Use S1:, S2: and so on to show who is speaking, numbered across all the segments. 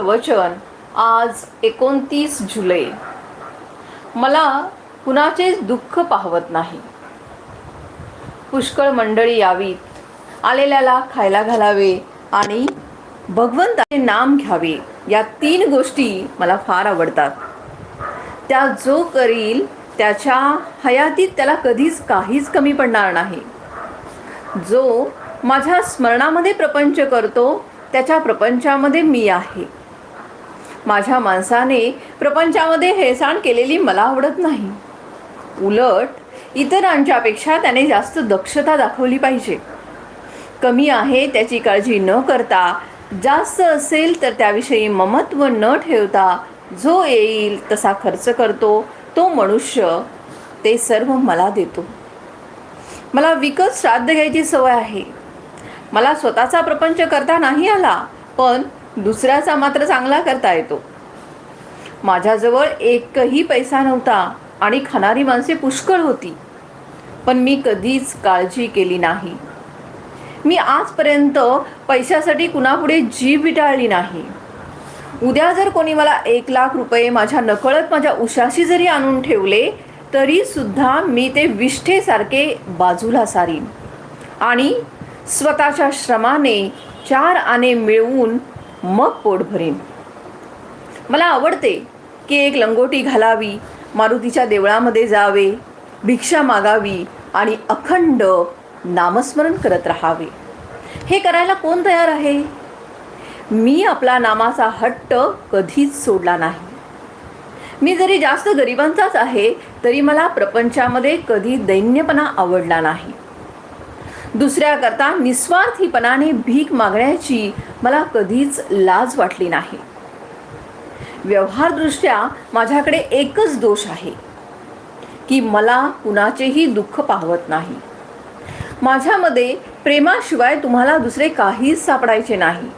S1: वचन आज एकोणतीस जुलै. मला कुणाचेच दुःख पाहवत नाही. पुष्कळ मंडळी यावीत. आलेल्याला खायला घालावे आणि भगवंताचे नाम घ्यावे या तीन गोष्टी मला फार आवडतात. त्या जो करील त्याच्या हयातीत त्याला कधीच काहीच कमी पडणार नाही. जो माझ्या स्मरणामध्ये प्रपंच करतो त्याच्या प्रपंचामध्ये मी आहे. माझ्या माणसाने प्रपंचामध्ये हेळसाण केलेली मला आवडत नाही. उलट इतरांच्यापेक्षा त्याने जास्त दक्षता दाखवली पाहिजे. कमी आहे त्याची काळजी न करता जास्त असेल तर त्याविषयी ममत्व न ठेवता जो येईल तसा खर्च करतो तो मनुष्य ते सर्व मला देतो. मला विकत श्राद्ध घ्यायची सवय आहे. मला स्वतःचा प्रपंच करता नाही आला पण दुसऱ्याचा मात्र चांगला करता येतो. माझ्याजवळ एकही पैसा नव्हता आणि खाणारी माणसे पुष्कळ होती. पण मी कधीच काळजी केली नाही. मी आजपर्यंत पैशासाठी कुणापुढे जीव विटाळली नाही. उद्या जर कोणी मला एक लाख रुपये माझ्या नकळत माझ्या उशाशी जरी आणून ठेवले तरी सुद्धा मी ते विष्ठेसारखे बाजूला सारीन. आणि स्वतःच्या श्रमाने चार आणे मिळवून मग पोट भरेन. मला आवडते की एक लंगोटी घालावी मारुतीच्या देवळामध्ये जावे भिक्षा मागावी आणि अखंड नामस्मरण करत राहावे. हे करायला कोण तयार आहे? मी आपला नामाचा हट्ट कधीच सोडला नाही. मी जरी जास्त गरिबांचाच आहे तरी मला प्रपंचामध्ये कधी दैन्यपणा आवडला नाही. दुसऱ्याकरता निस्वार्थीपणाने भीक मागण्याची मला कधीच लाज वाटली नाही. व्यवहारदृष्ट्या माझ्याकडे एकच दोष आहे की मला कुणाचेही दुःख पाहवत नाही. माझ्यामध्ये प्रेमाशिवाय तुम्हाला दुसरे काहीच सापडायचे नाही.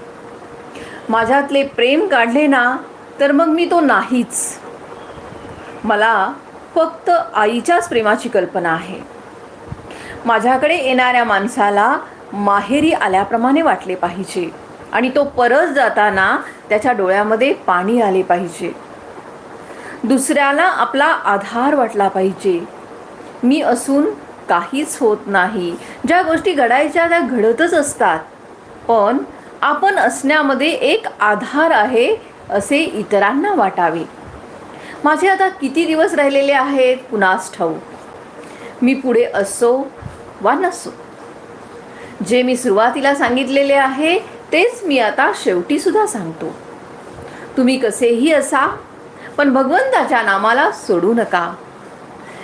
S1: माझ्यातले प्रेम काढले ना तर मग मी तो नाहीच. मला फक्त आईच्याच प्रेमाची कल्पना आहे. माझ्याकडे येणाऱ्या माणसाला माहेरी आल्याप्रमाणे वाटले पाहिजे. आणि तो परत जाताना त्याच्या डोळ्यामध्ये पाणी आले पाहिजे. दुसऱ्याला आपला आधार वाटला पाहिजे. मी असून काहीच होत नाही. ज्या गोष्टी घडायच्या त्या घडतच असतात. पण आपण असण्यामध्ये एक आधार आहे असे इतरांना वाटावे. माझे आता किती दिवस राहिलेले आहेत? कुणास ठाऊ मी पुढे असो वा नसो जे मी सुरुवातीला सांगितलेले आहे तेच मी आता शेवटी सुद्धा सांगतो. तुम्ही कसेही असा पण भगवंताच्या नामाला सोडू नका.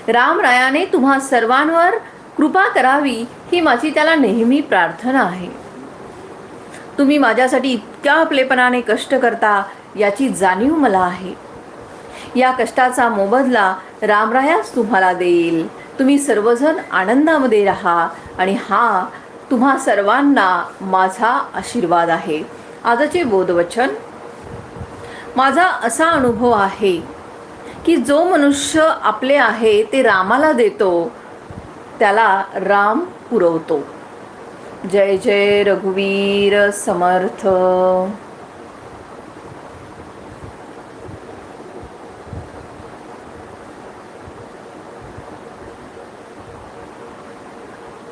S1: रामरायाने तुम्हा सर्वांवर कृपा करावी ही माझी त्याला नेहमी प्रार्थना आहे. तुम्ही माझ्यासाठी इतक्या आपलेपणाने कष्ट करता याची जाणीव मला आहे. या कष्टाचा मोबदला रामरायाच तुम्हाला देईल. तुम्ही सर्वजण आनंदामध्ये राहा आणि हा तुम्हा सर्वांना माझा आशीर्वाद आहे. आजचे बोधवचन. माझा असा अनुभव आहे की जो मनुष्य आपले आहे ते रामाला देतो त्याला राम पुरवतो. जय जय रघुवीर समर्थ.